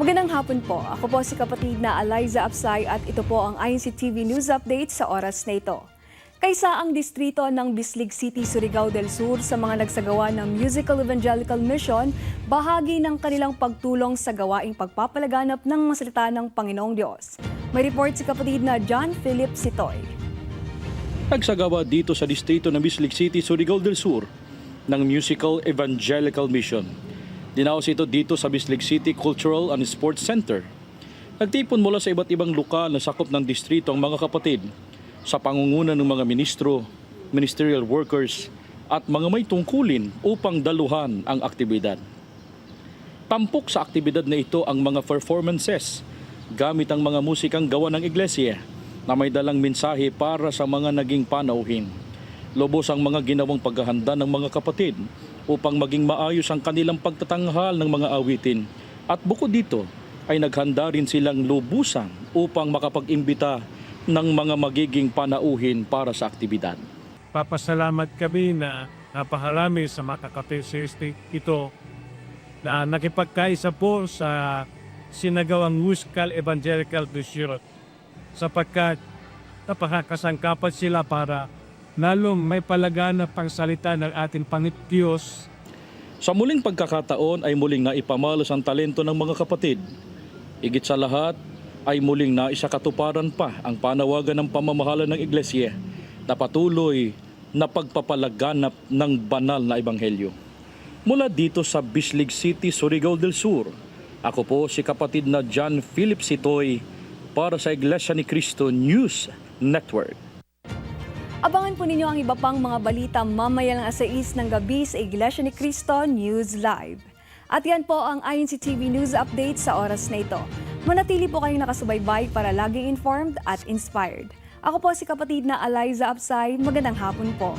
Magandang hapon po. Ako po si kapatid na Eliza Apsay at ito po ang INC TV News Update sa oras na ito. Kaysa ang distrito ng Bislig City, Surigao del Sur sa mga nagsagawa ng Musical Evangelical Mission, bahagi ng kanilang pagtulong sa gawaing pagpapalaganap ng masalita ng Panginoong Diyos. May report si kapatid na John Philip Sitoy. Nagsagawa dito sa distrito ng Bislig City, Surigao del Sur ng Musical Evangelical Mission. Dinaos ito dito sa Bislig City Cultural and Sports Center. Nagtipon mula sa iba't ibang lokal na sakop ng distrito ang mga kapatid sa pangunguna ng mga ministro, ministerial workers at mga may tungkulin upang daluhan ang aktibidad. Tampok sa aktibidad na ito ang mga performances gamit ang mga musikang gawa ng iglesia na may dalang mensahe para sa mga naging panauhin. Lobos ang mga ginawang paghahanda ng mga kapatid upang maging maayos ang kanilang pagtatanghal ng mga awitin. At bukod dito ay naghanda rin silang lubusan upang makapag-imbita ng mga magiging panauhin para sa aktibidad. Papasalamat kami na napaharami sa makakapesiste ito na nakipagkaisa po sa sinagawang musical evangelical mission sapagkat napakakasangkapan sila para lalong may palaganap ang salita ng ating Panginoon Sa muling pagkakataon ay muling naipamalas ang talento ng mga kapatid. Igit sa lahat ay muling naisakatuparan pa ang panawagan ng pamamahala ng iglesia na patuloy na pagpapalaganap ng banal na ebanghelyo. Mula dito sa Bislig City, Surigao del Sur, ako po si kapatid na John Philip Sitoy para sa Iglesia ni Cristo News Network. Po ninyo ang iba pang mga balita mamaya ng asa 6 ng gabi sa Iglesia ni Cristo News Live. At yan po ang INC TV News Update sa oras na ito. Manatili po kayong nakasubaybay para laging informed at inspired. Ako po si kapatid na Eliza Apsay. Magandang hapon po.